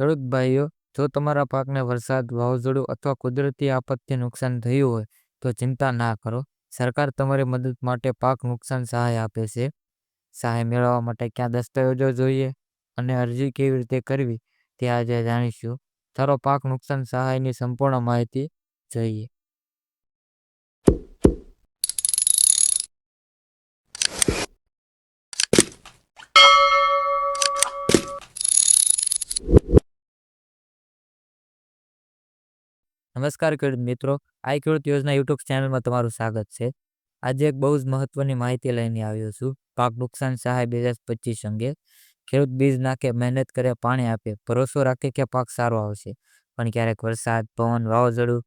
ખેડૂત ભાઈઓ, જો તમારા પાકને વરસાદ, વાવાઝોડું અથવા કુદરતી આપત્તિ નુકસાન થયું હોય, તો ચિંતા ના કરો. સરકાર તમારી મદદ માટે પાક નુકસાન સહાય આપે છે. સહાય મેળવવા માટે ક્યાં દસ્તાવેજો જોઈએ અને અરજી કેવી રીતે કરવી તે આજે જાણીશું. ચાલો પાક નુકસાન સહાયની સંપૂર્ણ માહિતી જોઈએ. નમસ્કાર ખેડૂત મિત્રો આ ખેડૂત યોજના યુટ્યુબ ચેનલમાં તમારું સ્વાગત છે. આજે એક બહુ જ મહત્વની માહિતી લઈને આવ્યો છું. પાક નુકસાન સહાય બે હજાર પચીસ અંગે. ખેડૂત બીજ નાખે, મહેનત કરે, પાણી આપે, ભરોસો રાખે કે પાક સારો આવશે. પણ ક્યારેક વરસાદ, પવન, વાવાઝોડું,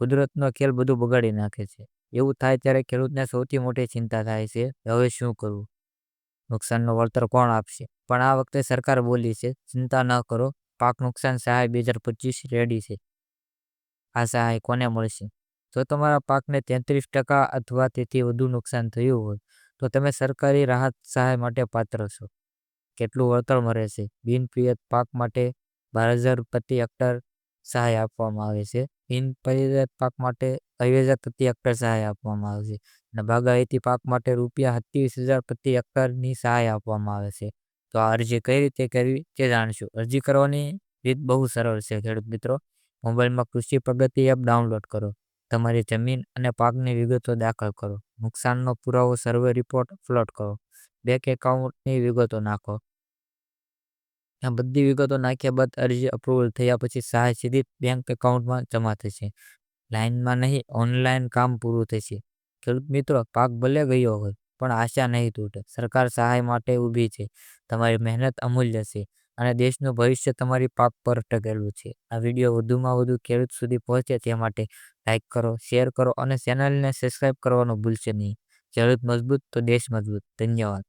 કુદરતનો ખેલ બધું બગાડી નાખે છે. એવું થાય ત્યારે ખેડૂતને સૌથી મોટી ચિંતા થાય છે હવે શું કરવું? નુકસાનનો વળતર કોણ આપશે? પણ આ વખતે સરકાર બોલી છે, ચિંતા ન કરો. પાક નુકસાન સહાય બે હજાર પચીસ રેડી છે. આ સહાય કોને મળશે? જો તમારા પાકને તેત્રીસ ટકા અથવા તેથી વધુ નુકસાન થયું હોય, તો તમે સરકારી રાહત સહાય માટે પાત્ર છો. કેટલું વળતર મળે છે? બિનપિયત પાક માટે બાર હજાર પ્રતિ હેક્ટર સહાય આપવામાં આવે છે. બિનપરિયત પાક માટે હજાર પ્રતિ હેક્ટર સહાય આપવામાં આવે છે. અને બાગાયતી પાક માટે રૂપિયા સત્યાવીસ હજાર પ્રતિ હેક્ટરની સહાય આપવામાં આવે છે. તો આ અરજી કઈ રીતે કરવી તે જાણશું. અરજી કરવાની રીત બહુ સરળ છે ખેડૂત મિત્રો. મોબાઈલમાં કૃષિ પ્રગતિ એપ ડાઉનલોડ કરો. તમારી જમીન અને પાકની વિગતો દાખલ કરો. નુકસાનનો પુરાવો સર્વે રિપોર્ટ અપલોડ કરો. બેંક એકાઉન્ટની વિગતો નાખો. આ બધી વિગતો નાખ્યા બાદ અરજી અપ્રુવલ થયા પછી સહાય સીધી બેંક એકાઉન્ટમાં જમા થશે. લાઇનમાં નહીં, ઓનલાઈન કામ પૂરું થશે. ખેડૂત મિત્રો, પાક ભલે ગયો હોય, પણ આશા નહીં તૂટે. સરકાર સહાય માટે ઊભી છે. તમારી મહેનત અમૂલ્ય છે. અને દેશનું ભવિષ્ય તમારી પાક પર ટકેલું છે. આ વીડિયો વધુમાં વધુ ખેડૂત સુધી પહોંચે તે માટે લાઇક કરો, શેર કરો અને ચેનલને સબસ્ક્રાઈબ કરવાનું ભૂલશે નહીં. ખેડૂત મજબૂત તો દેશ મજબૂત. ધન્યવાદ.